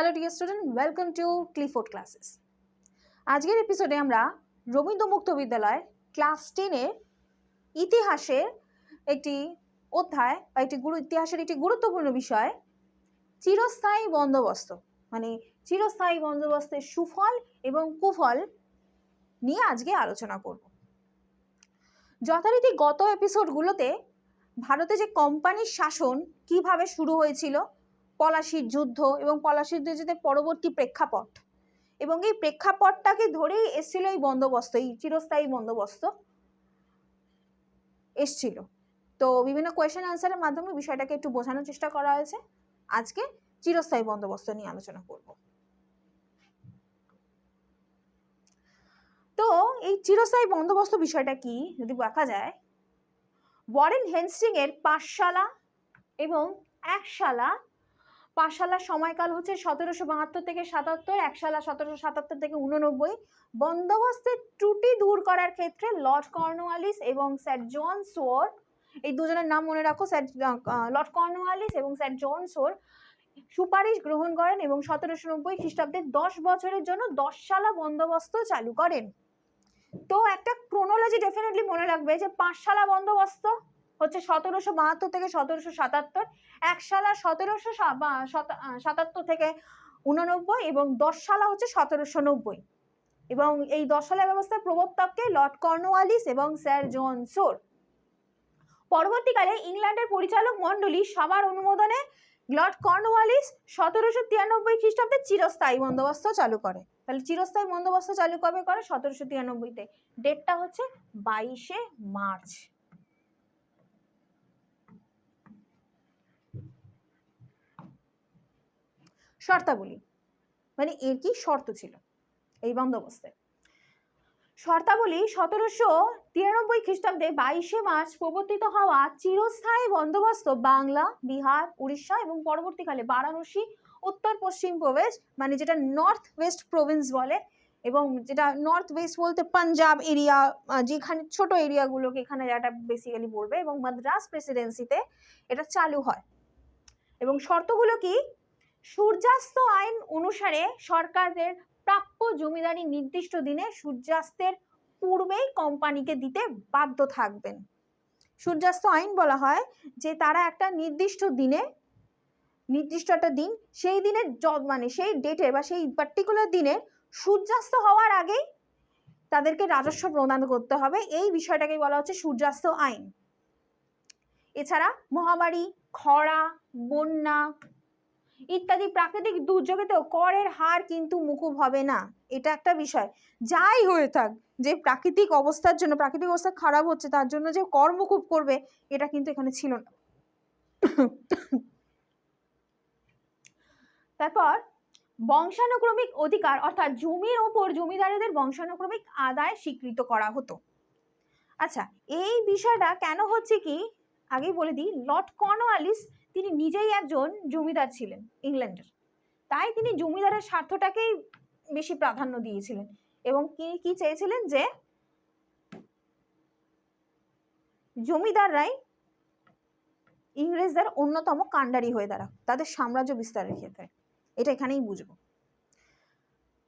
Hello dear student welcome to Clifford classes আজকের এপিসোডে আমরা রবীন্দ্র মুক্ত বিদ্যালয় ক্লাস টেনের ইতিহাসের একটি অধ্যায় বা একটি গুরু, ইতিহাসের একটি গুরুত্বপূর্ণ বিষয়, চিরস্থায়ী বন্দোবস্ত মানে চিরস্থায়ী বন্দোবস্তের সুফল এবং কুফল নিয়ে আজকে আলোচনা করব। যথারীতি গত এপিসোডগুলোতে ভারতে যে কোম্পানির শাসন কীভাবে শুরু হয়েছিল পলাশির যুদ্ধ এবং পলাশির যুদ্ধের পরবর্তী প্রেক্ষাপট। এবং এই প্রেক্ষাপটটাকে ধরেই এসছিল এই বন্দোবস্ত, এই চিরস্থায়ী বন্দোবস্ত এসছিল। তো বিভিন্ন কোয়েশ্চেন আনসারের মাধ্যমে বিষয়টাকে একটু বোঝানোর চেষ্টা করা হয়েছে। আজকে চিরস্থায়ী বন্দোবস্ত নিয়ে আলোচনা করব। তো এই চিরস্থায়ী বন্দোবস্ত বিষয়টা কি? যদি দেখা যায়, ওয়ারেন হেনস্টিং এর পাঠশালা এবং একশালা পাঠশালার সময়কাল হচ্ছে সতেরোশো বাহাত্তর থেকে সাতাত্তর, একশালা সতেরোশো সাতাত্তর থেকে উননব্বই বন্দোবস্তের ত্রুটি দূর করার ক্ষেত্রে লর্ড কর্নওয়ালিস এবং স্যার জন সোর, এই দুজনের নাম মনে রাখো, স্যার লর্ড কর্নওয়ালিস এবং স্যার জন সোর সুপারিশ গ্রহণ করেন এবং সতেরোশো নব্বই খ্রিস্টাব্দে দশ বছরের জন্য দশ সালা বন্দোবস্ত চালু করেন। তো একটা ক্রোনোলজি ডেফিনেটলি মনে রাখবে যে পাঁচশালা বন্দোবস্ত হচ্ছে সতেরোশো বাহাত্তর থেকে সতেরোশো সাতাত্তর, এক সালা সতেরোশো সাতাত্তর থেকে উননব্বই এবং দশ সালা হচ্ছে সতেরোশো নব্বই। এবং এই দশ সালা ব্যবস্থার প্রবর্তককে লর্ড কর্নওয়ালিস এবং স্যার জন সোর। পরবর্তীকালে ইংল্যান্ডের পরিচালক মণ্ডলী সবার অনুমোদনে লর্ড কর্নওয়ালিস সতেরোশো তিরানব্বই খ্রিস্টাব্দে চিরস্থায়ী বন্দোবস্ত চালু করে। তাহলে চিরস্থায়ী বন্দোবস্ত চালু কবে করে? সতেরোশো তিরানব্বইতে। ডেটটা হচ্ছে বাইশে মার্চ। শর্তাবলী। মানে এর কি শর্ত ছিল? এই বন্দোবস্তে। শর্তাবলী সতেরোশো তিরানব্বই খ্রিস্টাব্দে বাইশে মার্চ প্রবর্তিত হওয়া চিরস্থায়ী বন্দোবস্ত বাংলা, বিহার, উড়িষ্যা এবং পরবর্তীকালে বারাণসী, উত্তর পশ্চিম প্রবেশ মানে যেটা নর্থ ওয়েস্ট প্রভিন্স বলে এবং যেটা নর্থ ওয়েস্ট বলতে পাঞ্জাব এরিয়া যেখানে ছোট এরিয়াগুলোকে এখানে এটা বেসিক্যালি বলবে এবং মাদ্রাস প্রেসিডেন্সিতে এটা চালু হয়। এবং শর্তগুলো কি? সূর্যাস্ত আইন অনুসারে সরকারদের প্রাপ্য জমিদারি নির্দিষ্ট দিনে সূর্যাস্তের পূর্বেই কোম্পানিকে দিতে বাধ্য থাকবেন। সূর্যাস্ত আইন বলা হয় যে তারা একটা নির্দিষ্ট দিনে, নির্দিষ্ট একটা দিন, সেই দিনের মানে সেই ডেটে বা সেই পার্টিকুলার দিনে সূর্যাস্ত হওয়ার আগেই তাদেরকে রাজস্ব প্রদান করতে হবে। এই বিষয়টাকেই বলা হচ্ছে সূর্যাস্ত আইন। এছাড়া মহামারী, খরা, বন্যা ইত্যাদি প্রাকৃতিক দুর্যোগেতেও করের হার কিন্তু মুকুব হবে না। এটা একটা বিষয়। যাই হয়ে থাক, যে প্রাকৃতিক অবস্থার জন্য, প্রাকৃতিক অবস্থা খারাপ হচ্ছে, তার জন্য যে কর মুকুব করবে, এটা কিন্তু এখানে ছিল না। তারপর, বংশানুক্রমিক অধিকার, অর্থাৎ জমির ওপর জমিদারদের বংশানুক্রমিক আদায় স্বীকৃত করা হতো। আচ্ছা এই বিষয়টা কেন হচ্ছে কি? আগেই বলে দিই, লর্ড কর্নওয়ালিস তিনি নিজেই একজন জমিদার ছিলেন ইংল্যান্ডের। তাই তিনি জমিদারের স্বার্থটাকেই বেশি প্রাধান্য দিয়েছিলেন এবং কি কি চেয়েছিলেন যে জমিদাররাই ইংরেজদের অন্যতম কাণ্ডারি হয়ে দাঁড়া তাদের সাম্রাজ্য বিস্তারের ক্ষেত্রে। এটা এখানেই বুঝব।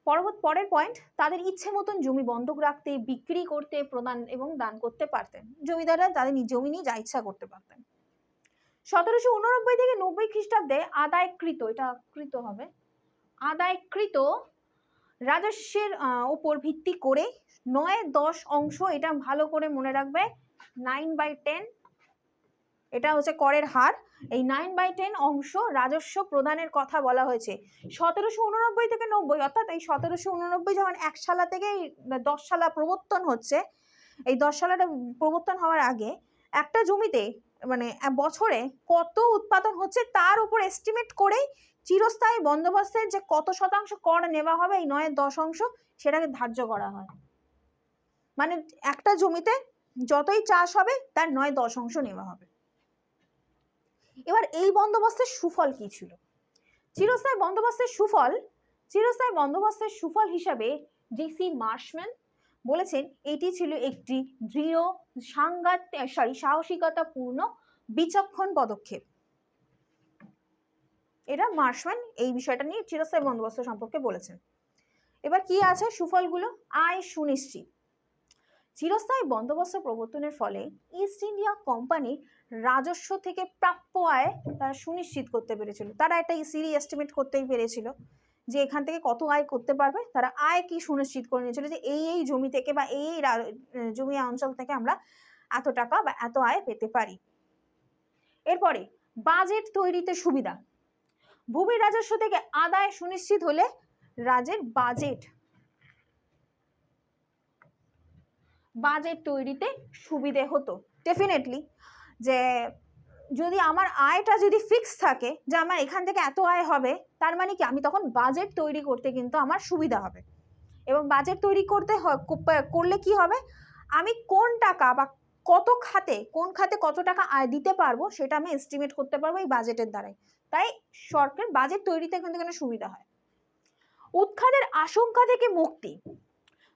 পরবর্ত পরের পয়েন্ট তাদের ইচ্ছে মতন জমি বন্ধক রাখতে, বিক্রি করতে, প্রদান এবং দান করতে পারতেন। জমিদাররা তাদের জমি নিয়ে যা ইচ্ছা করতে পারতেন। সতেরোশো উননব্বই থেকে নব্বই খ্রিস্টাব্দে আদায়কৃত, এটা কৃত হবে, আদায়কৃত রাজস্বের উপর ভিত্তি করে নয় দশ অংশ, এটা ভালো করে মনে রাখবে নাইন বাই টেন এটা হচ্ছে করের হার, এই নাইন বাই টেন অংশ রাজস্ব প্রদানের কথা বলা হয়েছে। সতেরোশো উননব্বই থেকে নব্বই, অর্থাৎ এই সতেরোশো উননব্বই যখন এক সালা থেকে দশ সালা প্রবর্তন হচ্ছে, এই দশ সালাটা প্রবর্তন হওয়ার আগে একটা জমিতে মানে বছরে কত উৎপাদন হচ্ছে তার উপর এস্টিমেট করেই চিরস্থায়ী বন্দোবস্তের যে কত শতাংশ কর নেওয়া হবে এই নয় দশ অংশ সেটাকে ধার্য করা হয়। মানে একটা জমিতে যতই চাষ হবে তার নয় দশ অংশ নেওয়া হবে। এবার এই বন্দোবস্তের সুফল কি ছিল? চিরস্থায়ী বন্দোবস্তের সুফল, চিরস্থায়ী বন্দোবস্তের সুফল হিসাবে ডিসি মার্শম্যান বলেছেন, এটি ছিল একটি দৃঢ় সাংঘাত সরি সাহসিকতাপূর্ণ বিচক্ষণ পদক্ষেপ। এটা মার্শম্যান এই বিষয়টা নিয়ে চিরস্থায়ী বন্দোবস্ত সম্পর্কে বলেছেন। এবার কি আছে সুফলগুলো? আয় সুনিশ্চিত। চিরস্থায়ী বন্দোবস্ত প্রবর্তনের ফলে ইস্ট ইন্ডিয়া কোম্পানি রাজস্ব থেকে প্রাপ্য আয় তারা সুনিশ্চিত করতে পেরেছিল। তারা একটা ইসিলি এস্টিমেট করতেই পেরেছিল। যে এখান থেকে কত আয় করতে পারবে, তারা আয় কি সুনিশ্চিত করে নিয়েছিল যে এই এই জমি থেকে বা এই এই জমি অঞ্চল থেকে আমরা এত টাকা বা এত আয় পেতে পারি। এরপরে, বাজেট তৈরিতে সুবিধা। ভূমি রাজস্ব থেকে আদায় সুনিশ্চিত হলে রাজের বাজেট। বাজেট তৈরিতে সুবিধে হতো। ডেফিনেটলি যে যদি আমার আয়টা যদি ফিক্স থাকে, যে আমার এখান থেকে এত আয় হবে তার মানে কি? আমি তখন বাজেট তৈরি করতে কিন্তু আমার সুবিধা হবে। এবং বাজেট তৈরি করতে করলে কি হবে? আমি কোন টাকা বা কত খাতে, কোন খাতে কত টাকা আয় দিতে পারব, সেটা আমি এস্টিমেট করতে পারব এই বাজেটের দ্বারাই। তাই সরকার বাজেট তৈরিতে কিন্তু এখানে সুবিধা হয়। উৎখাতের আশঙ্কা থেকে মুক্তি।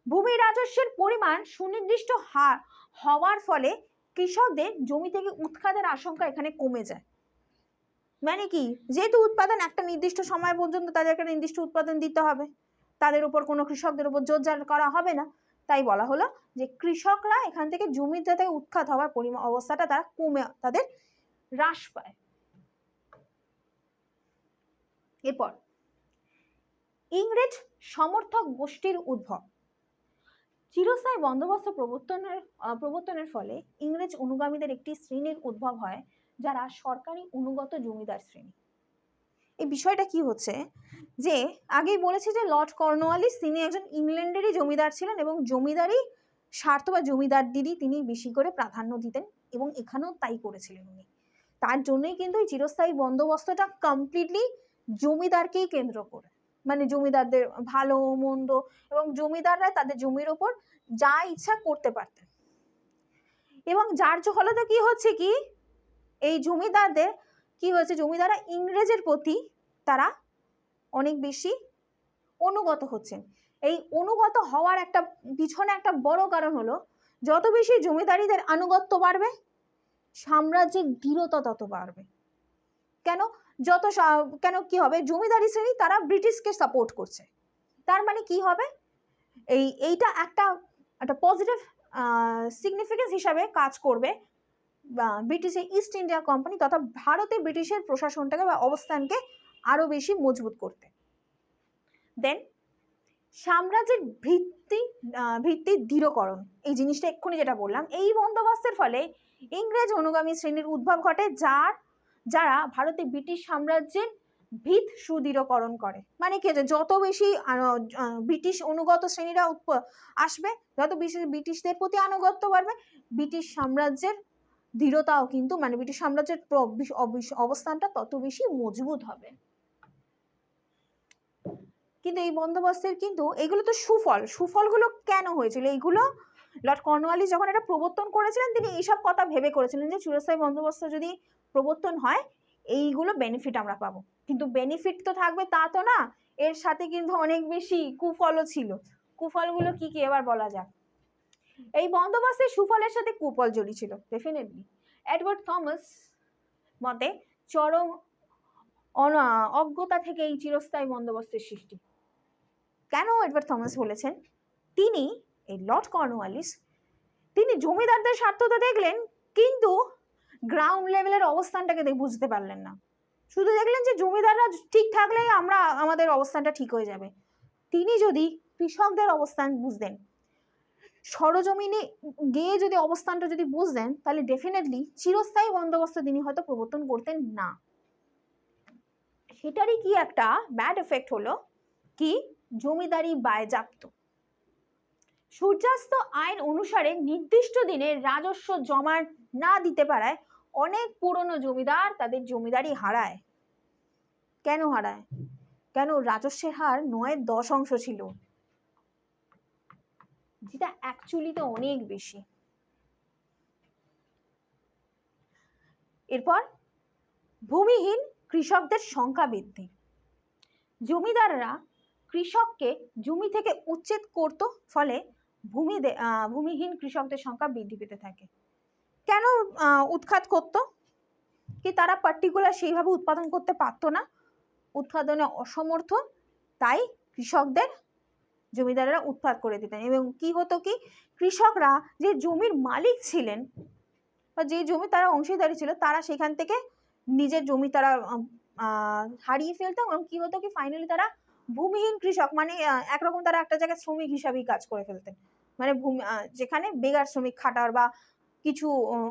ভূমি রাজস্বের পরিমাণ সুনির্দিষ্ট হার হওয়ার ফলে কৃষকদের জমি থেকে উৎখাতের আশঙ্কা এখানে কমে যায়। মানে কি? যেহেতু উৎপাদন একটা নির্দিষ্ট সময় পর্যন্ত তাদেরকে নির্দিষ্ট উৎপাদন দিতে হবে। তাদের উপর কোনো কৃষকদের উপর জোরজার করা হবে না। তাই বলা হলো যে কৃষকরা এখান থেকে জমিতে থেকে উৎখাত হওয়ার পরিমাণ অবস্থাটা তারা কমে, তাদের হ্রাস পায়। এরপর, ইংরেজ সমর্থক গোষ্ঠীর উদ্ভব। চিরস্থায়ী বন্দোবস্ত প্রবর্তনের প্রবর্তনের ফলে ইংরেজ অনুগামীদের একটি শ্রেণির উদ্ভব হয় যারা সরকারি অনুগত জমিদার শ্রেণি। এই বিষয়টা কি হচ্ছে? যে আগেই বলেছি যে লর্ড কর্নওয়ালিস তিনি একজন ইংল্যান্ডেরই জমিদার ছিলেন এবং জমিদারি স্বার্থ বা জমিদার দিদি তিনি বেশি করে প্রাধান্য দিতেন এবং এখানেও তাই করেছিলেন উনি। তার জন্যই কিন্তু এই চিরস্থায়ী বন্দোবস্তটা কমপ্লিটলি জমিদারকেই কেন্দ্র করে। মানে জমিদারদের ভালো, মন্দ এবং জমিদাররা তাদের জমির ওপর যা ইচ্ছা করতে পারতেন। এবং যার ফলতে কি হচ্ছে কি এই জমিদারদের কি হয়েছে? জমিদাররা ইংরেজের প্রতি তারা অনেক বেশি অনুগত হচ্ছেন। এই অনুগত হওয়ার একটা পিছনে একটা বড় কারণ হলো, যত বেশি জমিদারিদের আনুগত্য বাড়বে, সাম্রাজ্যের দৃঢ়তা তত বাড়বে। কেন? যত কেন কি হবে? জমিদারি শ্রেণি তারা ব্রিটিশকে সাপোর্ট করছে। তার মানে কি হবে? এই, এইটা একটা একটা পজিটিভ সিগনিফিকেন্স হিসাবে কাজ করবে বা ব্রিটিশের ইস্ট ইন্ডিয়া কোম্পানি তথা ভারতে ব্রিটিশের প্রশাসনটাকে বা অবস্থানকে আরও বেশি মজবুত করতে। দেন সাম্রাজ্যের ভিত্তি ভিত্তি দৃঢ়করণ। এই জিনিসটা এক্ষুনি যেটা বললাম, এই বন্দোবস্তের ফলে ইংরেজ অনুগামী শ্রেণির উদ্ভব ঘটে, যার, যারা ভারতে ব্রিটিশ সাম্রাজ্যের ভিত সুদৃঢ়করণ করে। মানে কি যত বেশি ব্রিটিশ অনুগত শ্রেণীরা আসবে, যত বেশি ব্রিটিশদের প্রতি আনুগত্য বাড়বে, ব্রিটিশ সাম্রাজ্যের দৃঢ়তাও কিন্তু মানে ব্রিটিশ সাম্রাজ্যের অবস্থানটা তত বেশি মজবুত হবে। কিন্তু এই বন্দোবস্তের কিন্তু এগুলো তো সুফল। সুফলগুলো কেন হয়েছিল? এইগুলো লর্ড কর্নওয়ালিস যখন এটা প্রবর্তন করেছিলেন, তিনি এইসব কথা ভেবে করেছিলেন যে চিরস্থায়ী বন্দোবস্ত যদি প্রবর্তন হয়, এইগুলো বেনিফিট আমরা পাবো। কিন্তু বেনিফিট তো থাকবে তা তো না। এর সাথে কিন্তু অনেক বেশি কুফলও ছিল। কুফলগুলো কি কি? এবার বলা যাক। এই বন্দোবস্তের সুফলের সাথে কুফল জড়িত ছিল ডেফিনেটলি এডওয়ার্ড থমাস মতে চরম অজ্ঞতা থেকে এই চিরস্থায়ী বন্দোবস্তের সৃষ্টি। কেন এডওয়ার্ড থমাস বলেছেন? তিনি, এই লর্ড কর্নওয়ালিস, তিনি জমিদারদের স্বার্থ তো দেখলেন, কিন্তু গ্রাউন্ড লেভেলের অবস্থানটাকে বুঝতে পারলেন না। শুধু দেখলেন যে জমিদাররা ঠিক থাকলেই আমরা, আমাদের অবস্থানটা ঠিক হয়ে যাবে। তিনি যদি কৃষকদের অবস্থান বুঝতেন সরজমিনে গিয়ে যদি অবস্থানটা যদি বুঝতেন, তাহলে ডেফিনেটলি চিরস্থায়ী বন্দোবস্ত তিনি হয়তো প্রবর্তন করতেন না। সেটারই কি একটা ব্যাড এফেক্ট হলো? কি? জমিদারি বায়জাপ্ত। সূর্যাস্ত আইন অনুসারে নির্দিষ্ট দিনে রাজস্ব জমা না দিতে পারায় অনেক পুরনো জমিদার তাদের জমিদারি হারায়। কেন হারায়? কেন রাজস্বের হার নয় দশ অংশ ছিল? যেটা অ্যাকচুয়ালিতে অনেক বেশি। এরপর, ভূমিহীন কৃষকদের সংখ্যা বৃদ্ধি। জমিদাররা কৃষককে জমি থেকে উচ্ছেদ করত, ফলে ভূমি ভূমিহীন কৃষকদের সংখ্যা বৃদ্ধি পেতে থাকে। কেন উৎখাত করত? কি তারা পার্টিকুলার সেইভাবে উৎপাদন করতে পারতো না? উৎপাদনে অসমর্থ, তাই কৃষকদের জমিদারেরা উৎপাত করে দিতেন। এবং কি হতো কি? কৃষকরা যে জমির মালিক ছিলেন বা যে জমি তারা অংশীদারি ছিল, তারা সেখান থেকে নিজের জমি তারা হারিয়ে ফেলতো এবং কি হতো কি? ফাইনালি তারা ভূমিহীন কৃষক মানে একরকম তারা একটা জায়গায় শ্রমিক হিসাবেই কাজ করে ফেলতেন। মানে ভূমি যেখানে বেগার শ্রমিক খাটার বা কিছু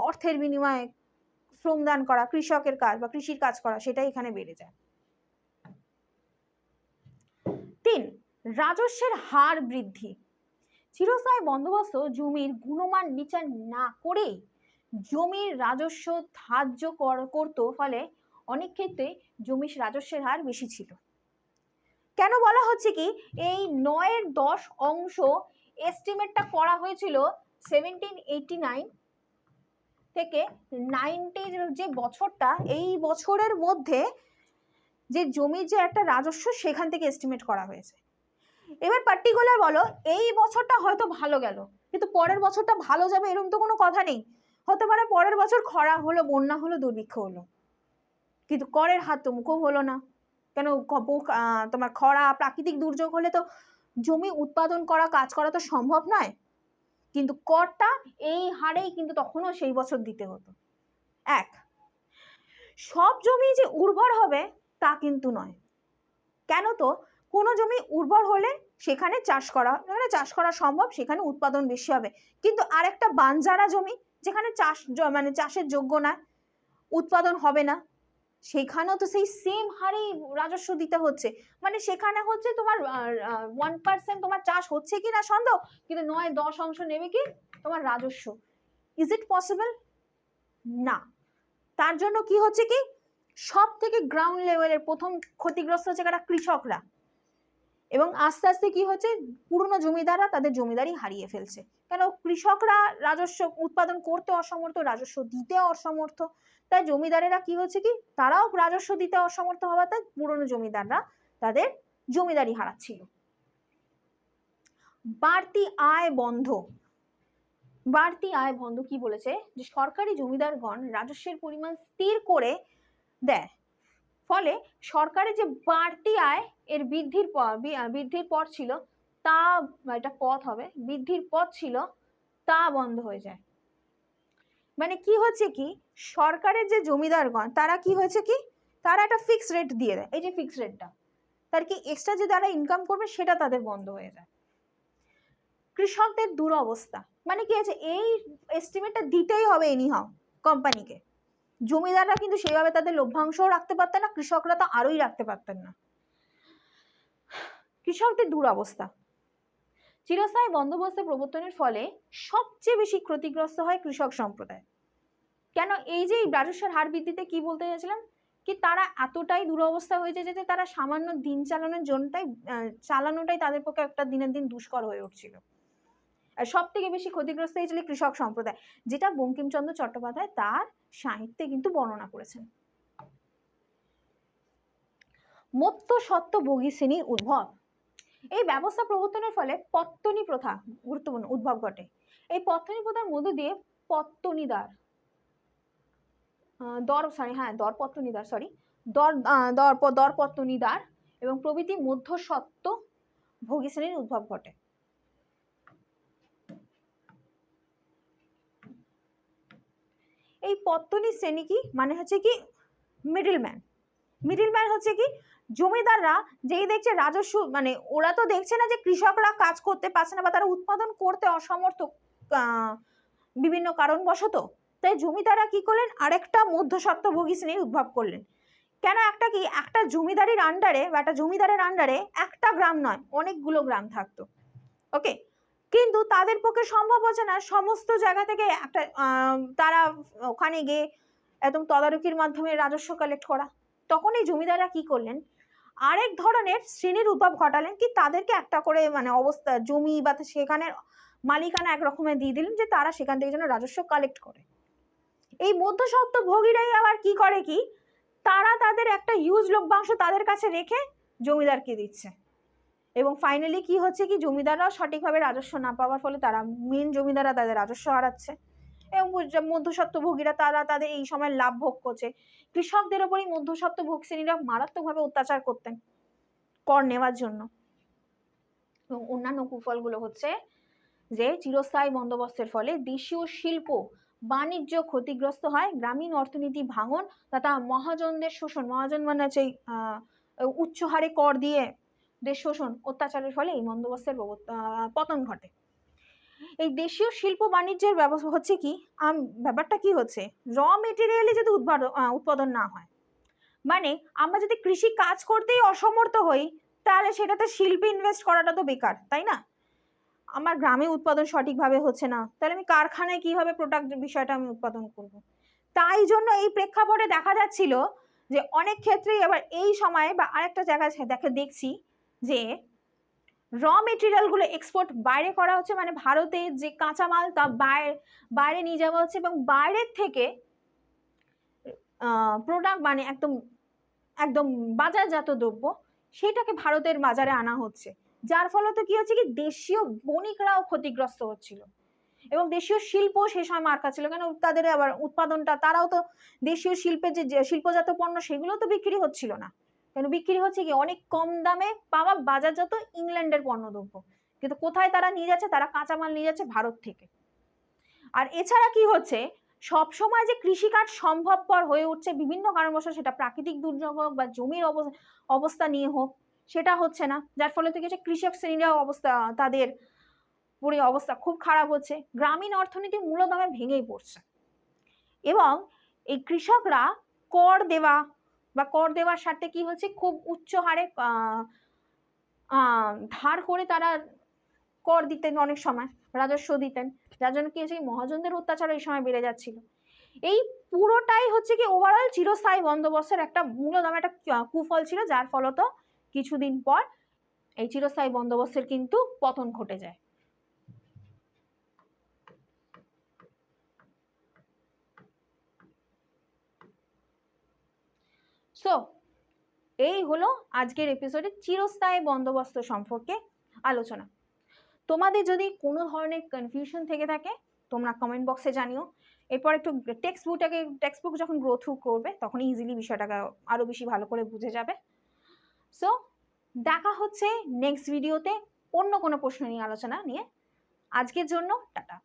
অর্থের বিনিময়ে শ্রমদান করা, কৃষকের কাজ বা কৃষির কাজ করা, সেটাই এখানে বেড়ে যায়। তিন রাজস্বের হার বৃদ্ধি। চিরস্থায়ী বন্দোবস্ত জমির গুণমান বিচার না করেই জমির রাজস্ব ধার্য কর- করতো, ফলে অনেক ক্ষেত্রে জমির রাজস্বের হার বেশি ছিল। কেন বলা হচ্ছে কি, এই নয়ের দশ অংশ এস্টিমেটটা করা হয়েছিল সেভেন্টিন এইটি নাইন থেকে নাইনটি যে বছরটা, এই বছরের মধ্যে যে জমির যে একটা রাজস্ব সেখান থেকে এস্টিমেট করা হয়েছে। এবার পার্টিকুলার বলো, এই বছরটা হয়তো ভালো গেল, কিন্তু পরের বছরটা ভালো যাবে এরকম তো কোনো কথা নেই। হতে পারে পরের বছর খরা হলো, বন্যা হলো, দুর্ভিক্ষ হলো। কিন্তু করের হাত তো মুখও হলো না। কেন তোমার খরা, প্রাকৃতিক দুর্যোগ হলে তো জমি উৎপাদন করা, কাজ করা তো সম্ভব নয়। কিন্তু করটা এই হারেই কিন্তু তখনও সেই বছর দিতে হতো। এক, সব জমি যে উর্বর হবে তা কিন্তু নয়। কেন তো কোনো জমি উর্বর হলে সেখানে চাষ করা, যেখানে চাষ করা সম্ভব সেখানে উৎপাদন বেশি হবে। কিন্তু আরেকটা বানজারা জমি, যেখানে চাষ মানে চাষের যোগ্য না, উৎপাদন হবে না, সেখানেও তো সেই সেম হারেই রাজস্ব দিতে হচ্ছে। মানে সেখানে হচ্ছে তোমার ওয়ান পার্সেন্ট তোমার চাষ হচ্ছে কি না সন্দেহ, কিন্তু নয়, দশ অংশ নেবে কি তোমার রাজস্ব। ইজ ইট পসিবল না। তার জন্য কি হচ্ছে কি? সব থেকে গ্রাউন্ড লেভেলের প্রথম ক্ষতিগ্রস্ত হচ্ছে কারা? কৃষকরা। এবং আস্তে আস্তে কি হচ্ছে? পুরনো জমিদাররা তাদের জমিদারি হারিয়ে ফেলছে। কেন? কৃষকরা রাজস্ব উৎপাদন করতে অসমর্থ, রাজস্ব দিতে অসমর্থ। তাই জমিদারেরা কি হচ্ছে কি? তারাও রাজস্ব দিতে অসমর্থ হওয়া তাই পুরনো জমিদাররা তাদের জমিদারি হারাচ্ছিল। বাড়তি আয় বন্ধ। বাড়তি আয় বন্ধ কি বলেছে? যে সরকারি জমিদারগণ রাজস্বের পরিমাণ স্থির করে দেয়। ফলে সরকারের যে বাড়তি আয় এর বৃদ্ধির বৃদ্ধির পথ ছিল, তা এটা পথ হবে, বৃদ্ধির পথ ছিল, তা বন্ধ হয়ে যায়। মানে কি হচ্ছে কি সরকারের যে জমিদারগণ, তারা কি হয়েছে কি, তারা একটা ফিক্স রেট দিয়ে দেয়, এই যে ফিক্স রেটটা তার কি এক্সট্রা যে তারা ইনকাম করবে, সেটা তাদের বন্ধ হয়ে যায়। কৃষকদের দুরবস্থা মানে কি আছে এই এস্টিমেটটা দিতেই হবে এনিহাও কোম্পানিকে জমিদাররা কিন্তু সেভাবে তাদের লভ্যাংশও রাখতে পারতেন না, কৃষকরা তো আরোই রাখতে পারতেন না। কৃষকদের দুরবস্থা। চিরস্থায়ী বন্দোবস্ত প্রবর্তনের ফলে সবচেয়ে বেশি ক্ষতিগ্রস্ত হয় কৃষক সম্প্রদায়। কেন এই যে রাজস্বের হার বৃদ্ধিতে কি বলতে চাইছিলাম? কি তারা এতটাই দুরবস্থা হয়েছে যে তারা সামান্য দিন চালানোর জন্যটাই চালানোটাই তাদের পক্ষে একটা দিনের দিন দুষ্কর হয়ে উঠছিল। সব থেকে বেশি ক্ষতিগ্রস্ত হয়েছিল কৃষক সম্প্রদায়, যেটা বঙ্কিমচন্দ্র চট্টোপাধ্যায় তার সাহিত্যে কিন্তু বর্ণনা করেছেন। মত্ত সত্য, ভোগী শ্রেণির উদ্ভব। এই ব্যবস্থা প্রবর্তনের ফলে পত্তনি প্রথা গুরুত্বপূর্ণ, উদ্ভব ঘটে। এই পত্তনি প্রথার মধ্য দিয়ে পত্তনিদার দর সরি হ্যাঁ দরপত্তনিদার সরি দর দর, দরপত্তনিদার এবং প্রভৃতি মধ্যস্বত্ব ভোগী শ্রেণির উদ্ভব ঘটে। এই পত্তনি শ্রেণি কি? মানে হচ্ছে কি মিডলম্যান মিডলম্যান হচ্ছে কি? জমিদাররা যেই দেখছে রাজস্ব মানে ওরা তো দেখছে না যে কৃষকরা কাজ করতে পারছে না বা তারা উৎপাদন করতে অসমর্থ বিভিন্ন কারণবশত। তাই জমিদাররা কি করলেন? আরেকটা মধ্যস্বত্বভোগী শ্রেণির উদ্ভব করলেন। কেন একটা কি? একটা জমিদারির আন্ডারে বা একটা জমিদারের আন্ডারে একটা গ্রাম নয়, অনেকগুলো গ্রাম থাকতো। ওকে কিন্তু তাদের পক্ষে সম্ভব হচ্ছে না। সমস্ত জায়গা থেকে একটা তারা ওখানে গিয়ে একদম তদারকির মাধ্যমে রাজস্ব কালেক্ট করা। তখন এই জমিদাররা কি করলেন? আরেক ধরনের শ্রেণির উদ্ভব ঘটালেন কি তাদেরকে একটা করে মানে অবস্থা, জমি বা সেখানে মালিকানা এক রকমের দিয়ে দিলেন যে তারা সেখান থেকে যেন রাজস্ব কালেক্ট করে। এই মধ্যসত্ত্ব ভোগীরাই আবার কি করে কি? তারা তাদের একটা ইউজ লভ্যাংশ তাদের কাছে রেখে জমিদারকে দিচ্ছে। এবং ফাইনালি কি হচ্ছে কি, জমিদাররাও সঠিকভাবে রাজস্ব না পাওয়ার ফলে তারা মেন জমিদাররা তাদের রাজস্ব হারাচ্ছে। এবং মধ্যস্বত্বভোগীরা তারা তাদের এই সময় লাভ ভোগ করছে। কৃষকদের ওপরই মধ্যস্বত্বভোগ শ্রেণীরা মারাত্মকভাবে অত্যাচার করতেন কর নেওয়ার জন্য। এবং অন্যান্য কুফলগুলো হচ্ছে যে, চিরস্থায়ী বন্দোবস্তের ফলে দেশীয় শিল্প বাণিজ্য ক্ষতিগ্রস্ত হয়, গ্রামীণ অর্থনীতি ভাঙন, তথা মহাজনদের শোষণ, মহাজন মানে হচ্ছে উচ্চ হারে কর দিয়ে দেশ শোষণ, অত্যাচারের ফলে এই প্রবর্ত- পতন ঘটে। এই দেশীয় শিল্প বাণিজ্যের ব্যবস্থা হচ্ছে কি? ব্যাপারটা কি হচ্ছে? র মেটেরিয়ালে যদি উৎপাদন উৎপাদন না হয় মানে আমরা যদি কৃষি কাজ করতেই অসমর্থ হই, তাহলে সেটাতে শিল্পে ইনভেস্ট করাটা তো বেকার, তাই না? আমার গ্রামে উৎপাদন সঠিকভাবে হচ্ছে না, তাহলে আমি কারখানায় কীভাবে প্রোডাক্ট বিষয়টা আমি উৎপাদন করব? তাই জন্য এই প্রেক্ষাপটে দেখা যাচ্ছিল যে অনেক ক্ষেত্রেই এবার এই সময়ে বা আরেকটা জায়গায় দেখে দেখছি যে র মেটেরিয়ালগুলো এক্সপোর্ট বাইরে করা হচ্ছে মানে ভারতে যে কাঁচামাল তা বাইরে বাইরে নিয়ে যাওয়া হচ্ছে এবং বাইরের থেকে প্রোডাক্ট মানে একদম একদম বাজারজাত দ্রব্য সেটাকে ভারতের বাজারে আনা হচ্ছে। যার ফলত কি হচ্ছে কি দেশীয় বণিকরাও ক্ষতিগ্রস্ত হচ্ছিল। এবং দেশীয় শিল্প সে সময় মার খাচ্ছিল কেন তাদের আবার উৎপাদনটা তারাও তো দেশীয় শিল্পের যে শিল্পজাত পণ্য সেগুলো তো বিক্রি হচ্ছিল না। কেন বিক্রি হচ্ছে কি? অনেক কম দামে পাওয়া বাজারজাত ইংল্যান্ডের পণ্যদ্রব্য। কিন্তু কোথায় তারা নিয়ে যাচ্ছে? তারা কাঁচামাল নিয়ে যাচ্ছে ভারত থেকে। আর এছাড়া কি হচ্ছে? সব সময় যে কৃষিকাজ সম্ভবপর হয়ে উঠছে বিভিন্ন কারণবশত সেটা প্রাকৃতিক দুর্যোগ হোক বা জমির অব- অবস্থা নিয়ে হোক, সেটা হচ্ছে না। যার ফলে তো কিছু কৃষক শ্রেণীরা অবস্থা, তাদের পুরো অবস্থা খুব খারাপ হচ্ছে। গ্রামীণ অর্থনীতি মূলদমে ভেঙেই পড়ছে। এবং এই কৃষকরা কর দেওয়া বা কর দেওয়ার স্বার্থে কি হচ্ছে? খুব উচ্চ হারে ধার করে তারা কর দিতেন অনেক সময়, রাজস্ব দিতেন। যার জন্য কি হচ্ছে মহাজনদের অত্যাচার এই সময় বেড়ে যাচ্ছিল। এই পুরোটাই হচ্ছে কি ওভারঅল চিরস্থায়ী বন্দোবস্তের একটা মূলদম একটা কুফল ছিল, যার ফলত কিছুদিন পর এই চিরস্থায়ী বন্দোবস্তের কিন্তু পতন ঘটে যায়। সো এই হলো আজকের এপিসোডে চিরস্থায়ী বন্দোবস্ত সম্পর্কে আলোচনা। তোমাদের যদি কোনো ধরনের কনফিউশন থেকে থাকে, তোমরা কমেন্ট বক্সে জানিও। এরপর একটু টেক্সট বুকটাকে টেক্সট বুক যখন গ্রো থ্রু করবে, তখন ইজিলি বিষয়টাকে আরও বেশি ভালো করে বুঝে যাবে। সো দেখা হচ্ছে নেক্সট ভিডিওতে অন্য কোনো প্রশ্ন নিয়ে আলোচনা নিয়ে। আজকের জন্য টাটা।